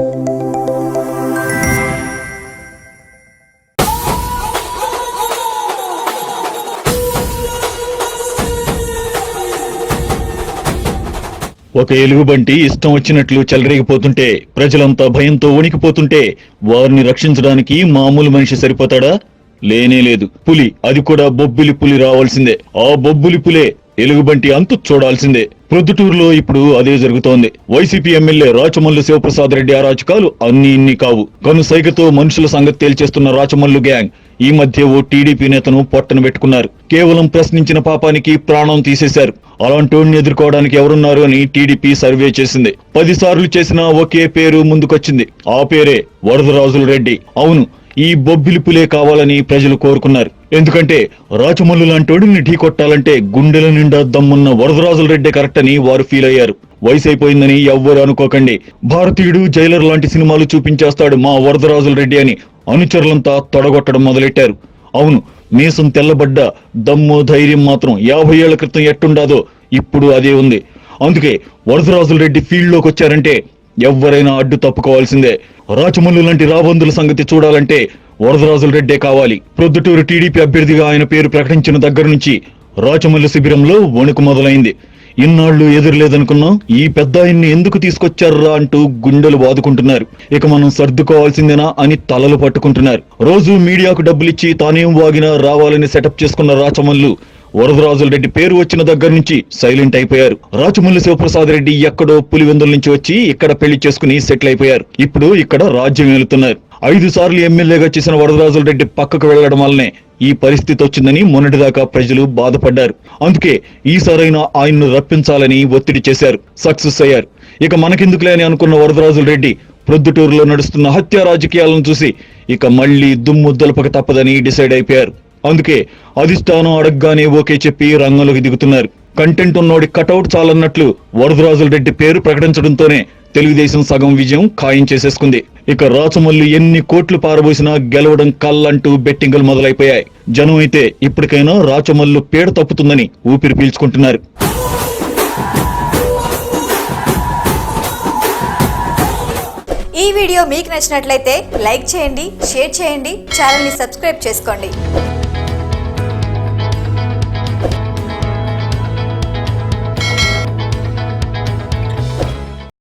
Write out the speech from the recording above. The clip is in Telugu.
ఒక ఎలుగుబంటి ఇష్టం వచ్చినట్లు చెలరేగిపోతుంటే ప్రజలంతా భయంతో వణికిపోతుంటే వారిని రక్షించడానికి మామూలు మనిషి సరిపోతాడా? లేనే లేదు. పులి అది కూడా బొబ్బిలి పులి రావాల్సిందే. ఆ బొబ్బిలి పులే ఎలుగుబంటి అంతు చూడాల్సిందే. ప్రొద్దుటూరులో ఇప్పుడు అదే జరుగుతోంది. వైసీపీ ఎమ్మెల్యే రాచమల్లు శివప్రసాద్ రెడ్డి అరాచకాలు అన్ని ఇన్ని కావు. కను సైగతో మనుషుల సంగతి తేల్చేస్తున్న రాచమల్లు గ్యాంగ్ ఈ మధ్య ఓ టీడీపీ నేతను పొట్టన పెట్టుకున్నారు. కేవలం ప్రశ్నించిన పాపానికి ప్రాణం తీసేశారు. అలాంటోడిని ఎదుర్కోవడానికి ఎవరున్నారు అని టీడీపీ సర్వే చేసింది. పదిసార్లు చేసిన ఒకే పేరు ముందుకొచ్చింది. ఆ పేరే వరదరాజుల రెడ్డి. అవును ఈ బొబ్బిలిపులే కావాలని ప్రజలు కోరుకున్నారు. ఎందుకంటే రాచమల్లు లాంటోడిని ఢీ కొట్టాలంటే గుండెల నిండా దమ్మున్న వరదరాజుల రెడ్డి కరెక్ట్ అని వారు ఫీల్ అయ్యారు. వయసైపోయిందని ఎవ్వరు అనుకోకండి. భారతీయుడు జైలర్ లాంటి సినిమాలు చూపించేస్తాడు మా వరదరాజుల రెడ్డి అని అనుచరులంతా తొడగొట్టడం మొదలెట్టారు. అవును మీసం తెల్లబడ్డ దమ్ము ధైర్యం మాత్రం యాభై ఏళ్ళ క్రితం ఎట్టుండాదో ఇప్పుడు అదే ఉంది. అందుకే వరదరాజుల రెడ్డి ఫీల్డ్లోకి వచ్చారంటే ఎవరైనా అడ్డు తప్పుకోవాల్సిందే. రాచమల్లు లాంటి రాబందుల సంగతి చూడాలంటే వరదరాజుల రెడ్డే కావాలి. ప్రొద్దుటూరు టీడీపీ అభ్యర్థిగా ఆయన పేరు ప్రకటించిన దగ్గర నుంచి రాచమల్లు శిబిరంలో వణుకు మొదలైంది. ఇన్నాళ్ళు ఎదురులేదనుకున్నాం ఈ పెద్ద ఆయన్ని ఎందుకు తీసుకొచ్చారా అంటూ గుండెలు బాదుకుంటున్నారు ఇక మనం సర్దుకోవాల్సిందేనా అని తలలు పట్టుకుంటున్నారు. రోజు మీడియాకు డబ్బులిచ్చి తానేం వాగినా రావాలని సెటప్ చేసుకున్న రాచమల్లు రెడ్డి పేరు వచ్చిన దగ్గర నుంచి సైలెంట్ అయిపోయారు. రాజమల్లి శివప్రసాద్ రెడ్డి ఎక్కడో పులివెందుల నుంచి వచ్చి ఇక్కడ పెళ్ళి చేసుకుని సెటిల్ అయిపోయారు. ఇప్పుడు ఇక్కడ రాజ్యం వెళుతున్నారు ఐదు సార్లు ఎమ్మెల్యేగా చేసిన వరదరాజుల రెడ్డి పక్కకు వెళ్ళడం వల్లనే ఈ పరిస్థితి వచ్చిందని మొన్నటిదాకా ప్రజలు బాధపడ్డారు. అందుకే ఈసారైనా ఆయన్ను రప్పించాలని ఒత్తిడి చేశారు. సక్సెస్ అయ్యారు. ఇక మనకెందుకులే అని అనుకున్న వరదరాజుల రెడ్డి ప్రొద్దుటూరులో నడుస్తున్న హత్య రాజకీయాలను చూసి ఇక మళ్ళీ దుమ్ము దులపక తప్పదని డిసైడ్ అయిపోయారు. అందుకే అధిష్టానం అడగగానే ఓకే చెప్పి రంగంలోకి దిగుతున్నారు. కంటెంట్ ఉన్నోడి కటౌట్ చాలన్నట్లు వరదరాజుల రెడ్డి పేరు ప్రకటించడంతోనే తెలుగుదేశం సగం విజయం ఖాయం చేసేసుకుంది. ఇక రాచమల్లి ఎన్ని కోట్లు పారబోసినా గెలవడం కల్లంటూ బెట్టింగులు మొదలైపోయాయి. జనం అయితే ఇప్పటికైనా రాచమల్లు పేడ తప్పుతుందని ఊపిరి పీల్చుకుంటున్నారు. ఈ వీడియో మీకు నచ్చినట్లయితే లైక్ చేయండి షేర్ చేయండి ఛానల్ని సబ్స్క్రైబ్ చేసుకోండి.